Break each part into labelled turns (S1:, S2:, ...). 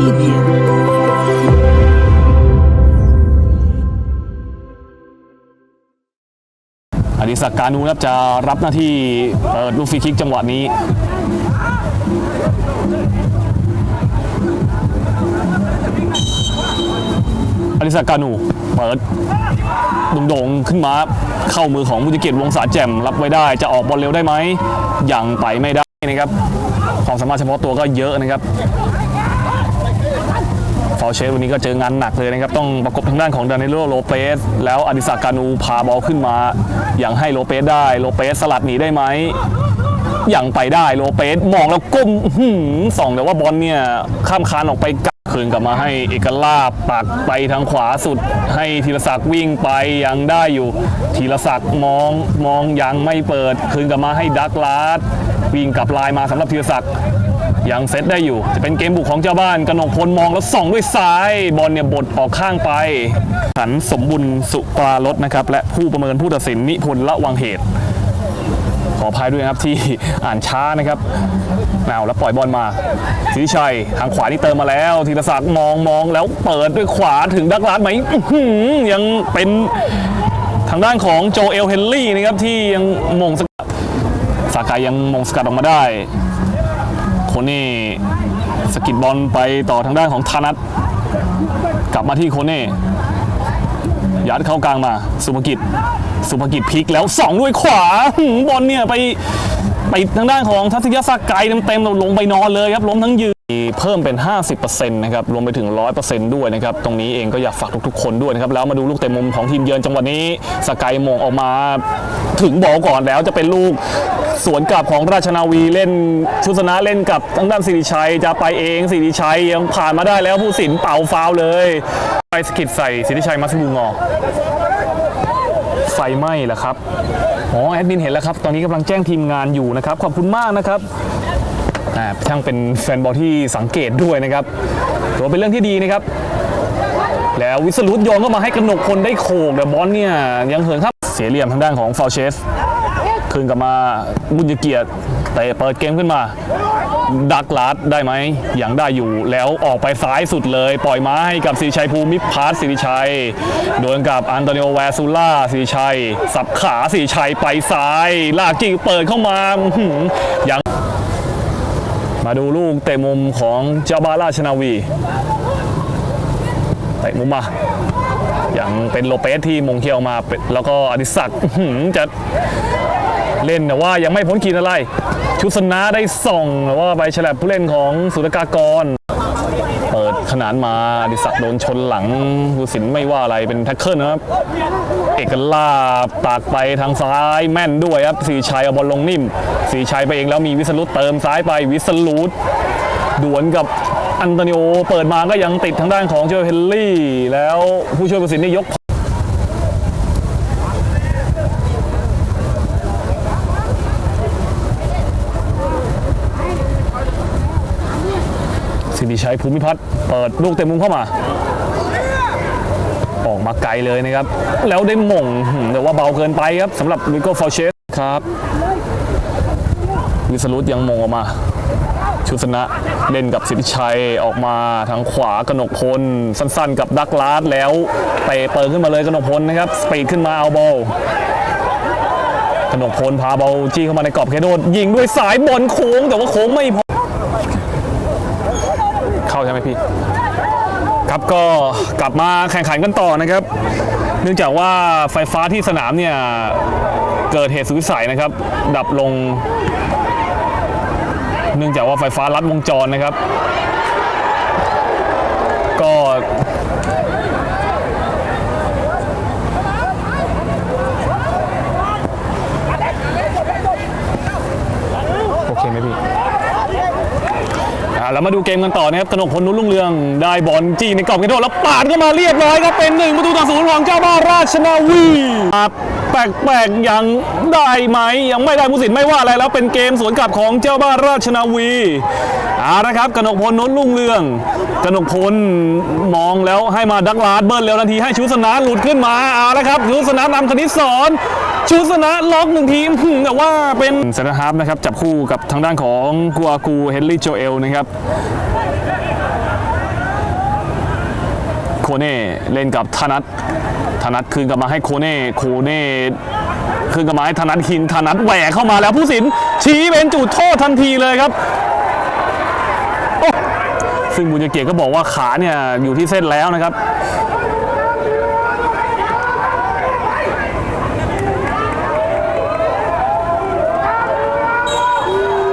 S1: Preview.
S2: อดิศักดิ์การนูนะครับจะรับหน้าที่เปิดลูกฟรีคิกจังหวะนี้ อดิศักดิ์การนูเปิดโด่งๆขึ้นมาเข้ามือของบุญเกียรติวงศาแจ่มรับไว้ได้ จะออกบอลเร็วได้ไหมยังไปไม่ได้นะครับ ความสามารถเฉพาะตัวก็เยอะนะครับ ฟาวเชสวันนี้ก็เจองานหนักเลยนะครับ ต้องประกบทางด้านของดานิโลโลเปสแล้วอดิศักการนูพาบอลขึ้นมา อย่างให้โลเปสได้โลเปสสลัดหนีได้ไหมอย่างไปได้โลเปสมองแล้วก้มหือส่องแต่ว่าบอลเนี่ยข้ามคานออกไปกับคืนกลับมาให้เอกลาบปักไปทางขวาสุด ให้ธีรศักดิ์วิ่งไปยังได้อยู่ธีรศักดิ์มองมองยังไม่เปิด คืนกลับมาให้ดักลาสวิ่งกลับลายมาสำหรับธีรศักดิ์ ยังเซตได้อยู่ จะเป็นเกมบุกของเจ้าบ้านกนกพลมองแล้วส่องด้วยซ้าย บอลเนี่ยบดออกข้างไปขันสมบุญสุปราลดนะครับ และผู้ประเมินผู้ตัดสินนิพนธ์ละวังเหตุ ขออภัยด้วยครับที่อ่านช้านะครับเอาแล้วปล่อยบอลมาสิริชัยทางขวานี่เติมมาแล้วธีรศักดิ์มองมองแล้วเปิดด้วยขวาถึงดักลาสไหมยังเป็นทางด้านของโจเอลเฮนรี่นะครับที่ยังมงสกัดสากายยังมงสกัดออกมาได้ โคเน่สกิดบอลไปต่อทางด้านของธนัทกลับมาที่โคเน่ยัดเข้ากลางมา สุภกิจ สุภกิจพลิกแล้วสองด้วยขวาบอลเนี่ยไปไปทางด้านของทัศยศักดิ์ไกลเต็มๆลงไปนอนเลยครับล้มทั้งยืน เพิ่มเป็น 50%นะครับรวมไปถึง 100%ด้วยนะครับตรงนี้เองก็อยากฝากทุกๆคนด้วยนะครับแล้วมาดูลูกเตะมุมของทีมเยือนจังหวะนี้สกายมงออกมาถึงบอลก่อนแล้วจะเป็นลูกสวนกลับของราชนาวีเล่นชุดชนะเล่นกับทางด้านสิริชัยจะไปเองสิริชัยยังผ่านมาได้แล้วผู้สินเป่าฟาวเลยไปสกิดใส่สิริชัยมัสบูงอไฟไหม้ล้วครับอ๋อแอดมินเห็นแล้วครับ ตอนนี้กำลังแจ้งทีมงานอยู่นะครับ ขอบคุณมากนะครับ ช่างเป็นแฟนบอลที่สังเกตด้วยนะครับถือว่าเป็นเรื่องที่ดีนะครับ แล้ววิสรุตโยนเข้ามาให้กระหนกคนได้โขกแต่บอลเนี่ยยังเหินครับเสียเหลี่ยมทางด้านของฟาวเชสคืนกลับมาบุญเกียรติเตะเปิดเกมขึ้นมา ดักลาดได้ไหมยังได้อยู่แล้วออกไปซ้ายสุดเลย ปล่อยมาให้กับสิริชัยภูมิพัฒน์สิริชัยโดนกับอันโตนิโอแวซูล่าสิริชัย สับขาสิริชัยไปซ้าย ลากจี้เปิดเข้ามาอื้อหือยัง มาดูลูกเตะมุมของเจ้าบ้าราชนาวีเตะมุมมาอย่างเป็นโลเปสที่มงเคียวมาเป็นแล้วก็อดิศักจะเล่นแต่ว่ายังไม่พ้นขีดอะไร ชุดสนาได้ส่องแต่ว่าไปฉลับผู้เล่นของสุรกากร เปิดขนานมาอดิศักดิ์โดนชนหลังผู้สินไม่ว่าอะไรเป็นแท็กเกิลนะครับ เอกลาบตากไปทางซ้ายแม่นด้วยครับสีชัยเอาบอลลงนิ่ม สีชัยไปเองแล้วมีวิสลุตเติมซ้ายไปวิสลุตดวลกับอันโตนิโอเปิดมาก็ยังติดทางด้านของเจอเฮนรี่ แล้วผู้ช่วยผู้สินนี่ยก ชัยภูมิพัฒน์เปิดลูกเต็มมุมเข้ามาออกมาไกลเลยนะครับ แล้วได้หม่งแต่ว่าเบาเกินไปครับสำหรับวิโก้ฟอลเชสครับวิสรุตยังหมงออกมา ชุสนะเล่นกับสิทธิชัยออกมาทางขวากนกพล สั้นๆ กับดักลาสแล้วเตะเปิดขึ้นมาเลยกนกพลนะครับ สปีดขึ้นมาเอาบอลกนกพลพาบอลจี้เข้ามาในกรอบเคโดดยิงด้วยสายบอลโค้งแต่ว่าโค้งไม่พอ ใช่ไหมพี่ ครับก็กลับมาแข่งขันกันต่อนะครับ เนื่องจากว่าไฟฟ้าที่สนามเนี่ยเกิดเหตุสุดวิสัยนะครับ ดับลง เนื่องจากว่าไฟฟ้าลัดวงจรนะครับ ก็ โอเคไหมพี่ อ่าเรามาดูเกมกันต่อนะครับกนกพลนุชรุ่งเรืองได้บอลจี้ในกรอบเขตโทษแล้วปาดเข้ามาเรียบร้อยครับเป็นหนึ่งประตูต่อศูนย์ของเจ้าบ้านราชนาวีแปลกๆยังได้ไหมยังไม่ได้ผู้สินไม่ว่าอะไรแล้วเป็นเกมสวนกลับของเจ้าบ้านราชนาวีเอาละครับกนกพลนุชรุ่งเรืองกนกพลมองแล้วให้มาดักลาดเบิ้ลเร็วนาทีให้ชุสนะหลุดขึ้นมาเอาละครับชุสนะนำคณิตสอน ชูสนะล็อกหนึ่งทีมแต่ว่าเป็นเซนเตอร์ฮาร์ฟนะครับ จับคู่กับทางด้านของกัวกูเฮนรี่โจเอลนะครับโคเน่เล่นกับธนัทธนัทคืนกลับมาให้โคเน่โคเน่คืนกลับมาให้ธนัทคินธนัทแหวกเข้ามาแล้วผู้สินชี้เป็นจุดโทษทันทีเลยครับซึ่งบุญเกียรติก็บอกว่าขาเนี่ยอยู่ที่เส้นแล้วนะครับ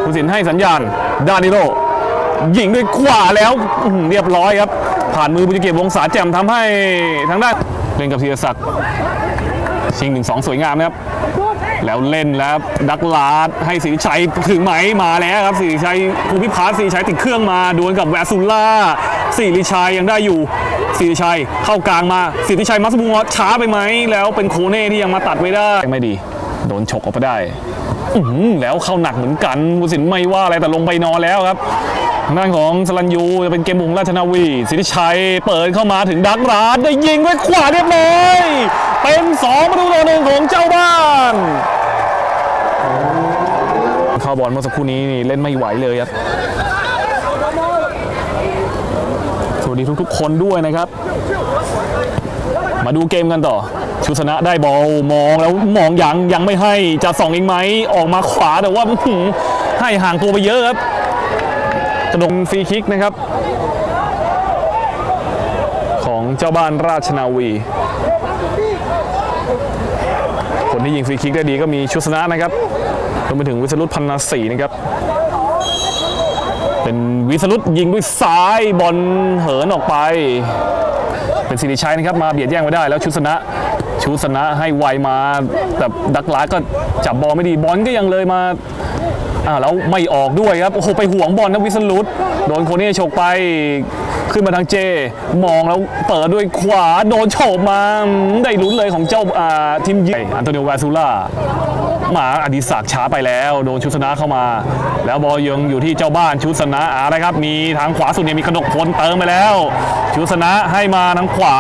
S2: ผู้สินให้สัญญาณดานิโลยิงด้วยขวาแล้วเรียบร้อยครับ ผ่านมือบุญเกียรติวงศาแจ่มทำให้ทางด้านเล่นกับธีรศักดิ์ชิงหนึ่งสองสวยงามนะครับ แล้วเล่นแล้วดักลาดให้สิริชัยถึงไหมมาแล้วครับสิริชัยภูมิพัฒน์สิริชัยติดเครื่องมาดวลกับแวร์ซูล่าสิริชัยยังได้อยู่สิริชัยเข้ากลางมาสิริชัยมัสบูงอช้าไปไหมแล้วเป็นโคเน่ที่ยังมาตัดไว้ได้ไม่ดี โดนฉกออกไปได้ อื้อหือแล้วเข้าหนักเหมือนกันผู้สินไม่ว่าอะไรแต่ลงไปนอนแล้วครับทางด้านของสลันยูจะเป็นเกมบุงราชนาวีสิทธิชัยเปิดเข้ามาถึงดักราดได้ยิงด้วยขวาเรียบร้อยเป็น2ประตูต่อหนึ่งของเจ้าบ้านเข้าบอลเมื่อสักครู่นี้นี่เล่นไม่ไหวเลยครับสวัสดีทุกๆคนด้วยนะครับ มาดูเกมกันต่อ ชุชนะได้บอลมองแล้วมองยังยังไม่ให้จะส่องเองไหมออกมาขวาแต่ว่าให้ห่างตัวไปเยอะครับกระดงฟรีคิกนะครับ ของเจ้าบ้านราชนาวี คนที่ยิงฟรีคิกได้ดีก็มีชุชนะนะครับรวมไปถึงวิสรุตพันนาสีนะครับ เป็นวิสรุตยิงด้วยซ้ายบอลเหินออกไป เป็นสิริชัยนะครับมาเบียดแย่งไว้ได้แล้วชุดสนะชุดสนะให้ไวมาแต่ดักลาก็จับบอลไม่ดีบอลก็ยังเลยมาอ่าแล้วไม่ออกด้วยครับโอ้โหไปห่วงบอลนะวิสลุตโดนโคเน่ฉกไป ขึ้นมาทางเจ มองแล้วเปิดด้วยขวาโดนโฉบมาได้ลุ้นเลยของเจ้าอาทีมยิงอันโตนิโอวาซูล่ามาอดิศักช้าไปแล้วโดนชุสนะเข้ามา แล้วบอลยังอยู่ที่เจ้าบ้านชุสนะอะไรครับ มีทางขวาสุดเนี่ยมีกระดกพลเติมไปแล้ว ชุสนะให้มาทางขวา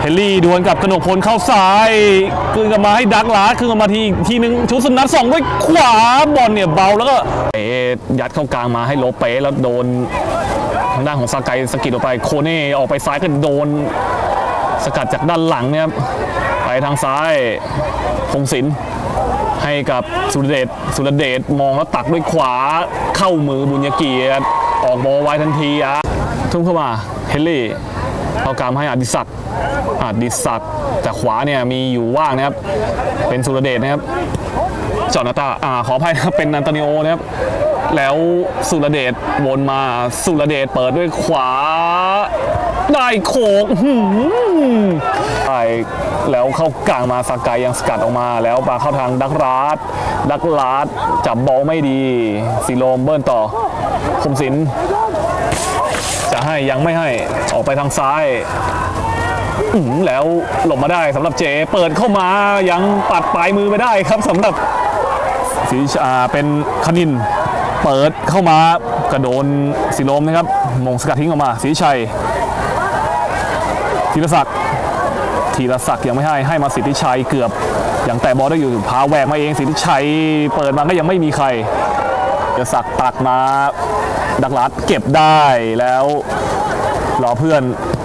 S2: เฮลลี่ดวลกับกระดกพลเข้าซ้ายคืนกลับมาให้ดักลาคืนกลับมาทีทีนึงชุสนะส่องด้วยขวาบอลเนี่ยเบาแล้วก็เป๋ยัดเข้ากลางมาให้โลเป้แล้วโดนางด้านของซาไกสกิดออกไปโคเน่ออกไปซ้ายก็โดน สกัดจากด้านหลังเนี่ยครับไปทางซ้ายพงศิลให้กับสุรเดชสุรเดชมองแล้วตักด้วยขวาเข้ามือบุญยเกียรติออกบอลไว้ทันทีอะทุ่มเข้ามาเฮนรี่เอากามให้อดิศักดิ์อดิศักดิ์แต่ขวาเนี่ยมีอยู่ว่างนะครับเป็นสุรเดชนะครับจอนาตาอ่าขออภัยนะครับเป็นอันโตนิโอนะครับ แล้วสุรเดชวนมาสุรเดชเปิดด้วยขวา ได้โขกได้แล้วเข้ากลางมาสากายยังสกัดออกมา แล้วมาเข้าทางดักราดดักราดจับบอลไม่ดีสีโลมเบิ้ลต่อคมสิน จะให้ยังไม่ให้ออกไปทางซ้ายแล้วหลบมาได้สำหรับเจเปิดเข้ามายังปัดปลายมือไปได้ครับสำหรับศรีชาเป็นคณิน เปิดเข้ามากระโดนสีลมนะครับมงสกัดทิ้งออกมาศรีชัยธีรศักดิ์ธีรศักดิ์ยังไม่ให้ให้มาสิทธิชัยเกือบอยังแต่บอลได้อยู่พาแหวกมาเองสิทธิชัยเปิดมาก็ยังไม่มีใครธีรศักดิ์ตักมาดักลัดเก็บได้แล้วรอเพื่อน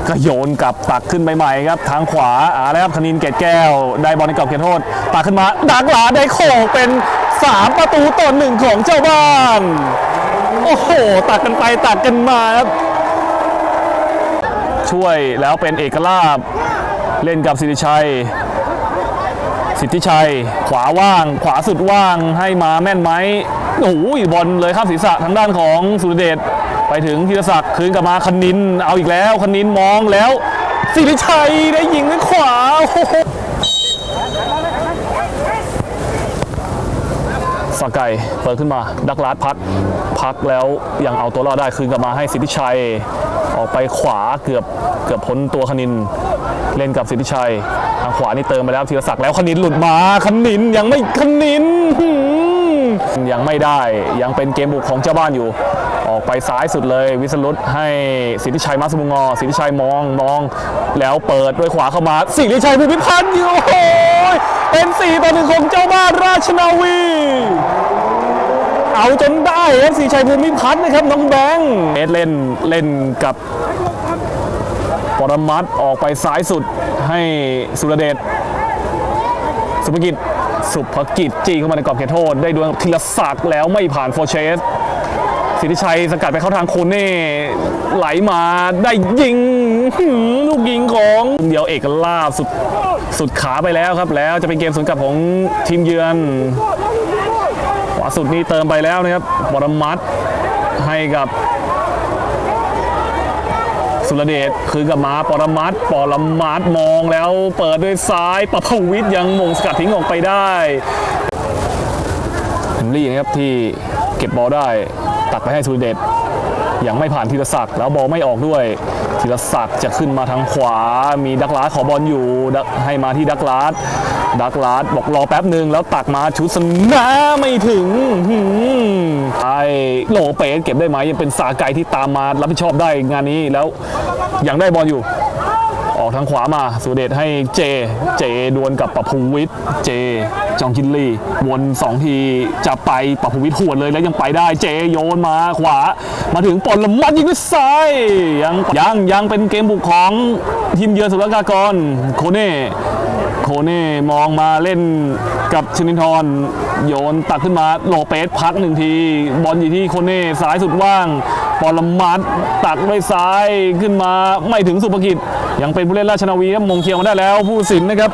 S2: ก็โยนกลับตักขึ้นใหม่ครับ ทางขวาอ่าแล้วครับธนินเกตแก้ว ได้บอลในกรอบเขตโทษ ตักขึ้นมาดักหลาได้โขกเป็น 3 ประตูต่อหนึ่งของเจ้าบ้าน โอ้โห ตักกันไปตักกันมาครับ ช่วยแล้วเป็นเอกลาบเล่นกับสิทธิชัย สิทธิชัย ขวาว่าง ขวาสุดว่างให้มาแม่นไหมโอ้โหบอลเลยข้ามศีรษะทางด้านของสุรเดชไปถึงธีรศักดิ์คืนกลับมาคณิน เอาอีกแล้วคณินมองแล้วสิริชัยได้ยิงด้วยขวาโอ้โห สกายเปิดขึ้นมา ดักลาดพัก พักแล้วยังเอาตัวรอดได้คืนกลับมาให้สิทธิชัย ออกไปขวาเกือบเกือบพ้นตัวคณิน เล่นกับสิทธิชัย ทางขวานี่เติมไปแล้วธีรศักดิ์แล้วคณินหลุดมาคณินยังไม่คณินยังไม่ได้ยังเป็นเกมบุกของเจ้าบ้านอยู่ ออกไปซ้ายสุดเลย วิสรุตให้สิทธิชัยมาสมุงอสิทธิชัยมองมอง แล้วเปิดด้วยขวาเข้ามาสิทธิชัยภูมิพัฒน์อยู่ เป็น4ต่อหนึ่งของเจ้าบ้านราชนาวี เอาจนได้ครับสีชัยภูมิพัฒน์นะครับน้องแบงค์เอสเล่นเล่นกับปรมัตออกไปซ้ายสุดให้สุรเดชสุภกิจสุภกิจจี้เข้ามาในกรอบเขตโทษ ได้ดวลกับธีรศักดิ์แล้วไม่ผ่านโฟเชสสิทธิชัยสกัดไปเข้าทางโคเน่ไหลมาได้ยิงลูกยิงของเดียวเอกลาสุด สุดขาไปแล้วครับ แล้วจะเป็นเกมสวนกลับของทีมเยือนขวาสุดนี้เติมไปแล้วนะครับบรมัตถ์ให้กับ สุรเดชคืนกับมาปรมัตถ์ปรมัตถ์มองแล้วเปิดด้วยซ้ายปะพวิทย์ยังมงสกัดทิ้งออกไปได้เฮนรี่นะครับที่เก็บบอลได้ตัดไปให้สุรเดชยังไม่ผ่านธีรศักดิ์แล้วบอลไม่ออกด้วย ธีรศักดิ์จะขึ้นมาทางขวา มีดักลาสขอบอลอยู่ ให้มาที่ดักลาสดักลาสบอกรอแป๊บหนึ่งแล้วตักมาชุดสนาไม่ถึงไอโลเปสเก็บได้ไหมยังเป็นสาไกที่ตามมารับผิดชอบได้งานนี้แล้วยังได้บอลอยู่ ออกทางขวามาสุเดชให้เจ เจดวลกับปภูวิทย์เจ จองกินลี่วนสองทีจะไปปภูวิทย์หวดเลยแล้วยังไปได้เจโยนมาขวา มาถึงปอนละมัดยิงด้วยซ้ายยังยังยังเป็นเกมบุกของทีมเยือนสุรกากรโคเน่โคเน่มองมาเล่นกับชนินทรโยนตักขึ้นมาโลเปสพักหนึ่งที บอลอยู่ที่โคเน่ซ้ายสุดว่าง ปอลมัดตักด้วยซ้ายขึ้นมาไม่ถึงสุภกิจ ยังเป็นผู้เล่นราชนาวีครับมงเคียวมาได้แล้วผู้สินนะครับ